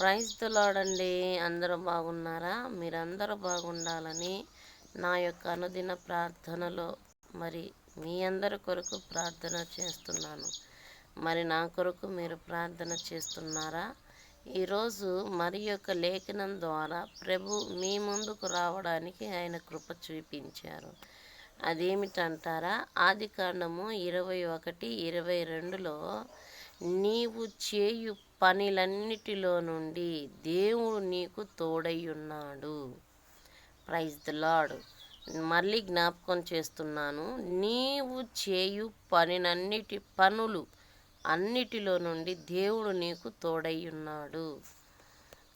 Praise తులాడండి. అందరూ బాగున్నారా? మీరందరూ బాగుండాలని నా యొక్క అనుదిన ప్రార్థనలో మరి మీ అందరి కొరకు ప్రార్థన చేస్తున్నాను. మరి నా కొరకు మీరు ప్రార్థన చేస్తున్నారా? ఈరోజు మరి యొక్క లేఖనం ద్వారా ప్రభు మీ ముందుకు రావడానికి ఆయన కృప చూపించారు. అదేమిటంటారా? ఆది కాండము ఇరవై ఒకటి ఇరవై రెండులో నీవు చేయు పనిలన్నిటిలో నుండి దేవుడు నీకు తోడయ్యున్నాడు. ప్రైజ్ ద లాడ్ మళ్ళీ జ్ఞాపకం చేస్తున్నాను. నీవు చేయు పనినన్నిటి పనులు అన్నిటిలో నుండి దేవుడు నీకు తోడయ్యున్నాడు.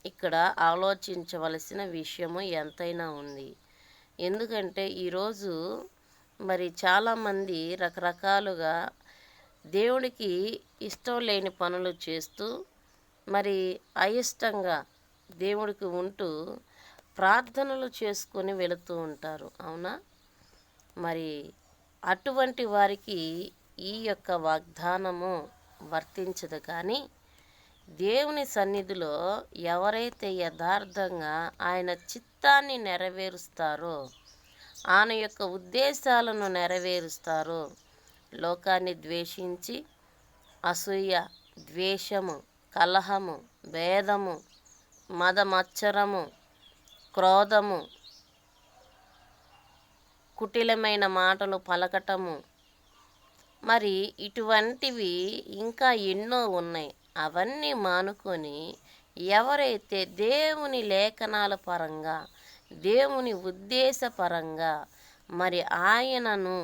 ఇక్కడ ఆలోచించవలసిన విషయము ఎంతైనా ఉంది. ఎందుకంటే ఈరోజు మరి చాలామంది రకరకాలుగా దేవుడికి ఇష్టం లేని పనులు చేస్తూ మరి అయిష్టంగా దేవుడికి ఉంటూ ప్రార్థనలు చేసుకొని వెళుతూ ఉంటారు. అవునా? మరి అటువంటి వారికి ఈ యొక్క వాగ్దానము వర్తించదు. కానీ దేవుని సన్నిధిలో ఎవరైతే యథార్థంగా ఆయన చిత్తాన్ని నెరవేరుస్తారో ఆయన యొక్క ఉద్దేశాలను నెరవేరుస్తారో లోకాన్ని ద్వేషించి అసూయ ద్వేషము కలహము భేదము మదమచ్చరము క్రోధము కుటిలమైన మాటలు పలకటము. మరి ఇటువంటివి ఇంకా ఎన్నో ఉన్నాయి. అవన్నీ మానుకొని ఎవరైతే దేవుని లేఖనాల పరంగా దేవుని ఉద్దేశపరంగా మరి ఆయనను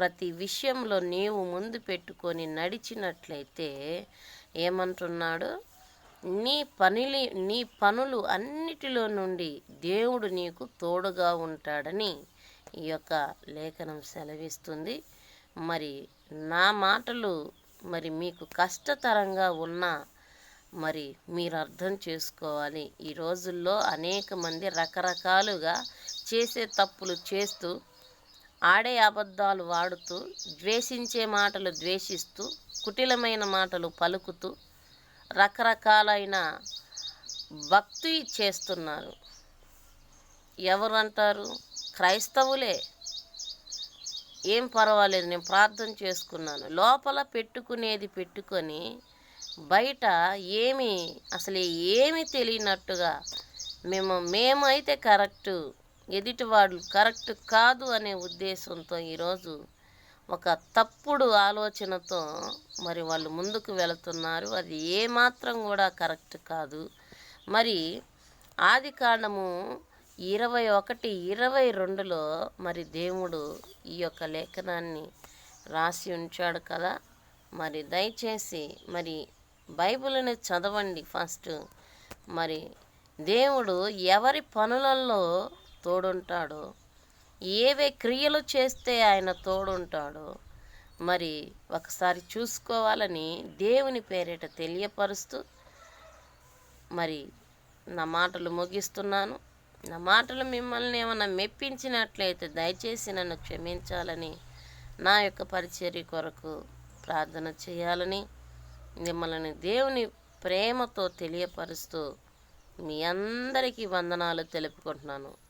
ప్రతి విషయంలో నీవు ముందు పెట్టుకొని నడిచినట్లయితే ఏమంటున్నాడు? నీ పనిలి నీ పనులు అన్నిటిలో నుండి దేవుడు నీకు తోడుగా ఉంటాడని ఈ యొక్క లేఖనం సెలవిస్తుంది. మరి నా మాటలు మరి మీకు కష్టతరంగా ఉన్నా మరి మీరు అర్థం చేసుకోవాలి. ఈ రోజుల్లో అనేక మంది రకరకాలుగా చేసే తప్పులు చేస్తూ ఆడే అబద్ధాలు వాడుతూ ద్వేషించే మాటలు ద్వేషిస్తూ కుటిలమైన మాటలు పలుకుతూ రకరకాలైన భక్తి చేస్తున్నారు. ఎవరు అంటారు క్రైస్తవులే. ఏం పర్వాలేదు నేను ప్రార్థన చేసుకున్నాను. లోపల పెట్టుకునేది పెట్టుకొని బయట ఏమి అసలు ఏమి తెలియనట్టుగా మేము మేమైతే కరెక్టు ఎదుటివాడు కరెక్ట్ కాదు అనే ఉద్దేశంతో ఈరోజు ఒక తప్పుడు ఆలోచనతో మరి వాళ్ళు ముందుకు వెళుతున్నారు. అది ఏమాత్రం కూడా కరెక్ట్ కాదు. మరి ఆది కాండము ఇరవై ఒకటి ఇరవై రెండులో మరి దేవుడు ఈ యొక్క లేఖనాన్ని రాసి ఉంచాడు కదా. మరి దయచేసి మరి బైబిల్ని చదవండి ఫస్ట్. మరి దేవుడు ఎవరి పనులలో తోడుంటాడో? ఏవే క్రియలు చేస్తే ఆయన తోడుంటాడో? మరి ఒకసారి చూసుకోవాలని దేవుని పేరిట తెలియపరుస్తూ మరి నా మాటలు ముగిస్తున్నాను. నా మాటలు మిమ్మల్ని ఏమైనా మెప్పించినట్లయితే దయచేసి నన్ను క్షమించాలని నా యొక్క పరిచర్య కొరకు ప్రార్థన చేయాలని మిమ్మల్ని దేవుని ప్రేమతో తెలియపరుస్తూ మీ అందరికీ వందనాలు తెలుపుకుంటున్నాను.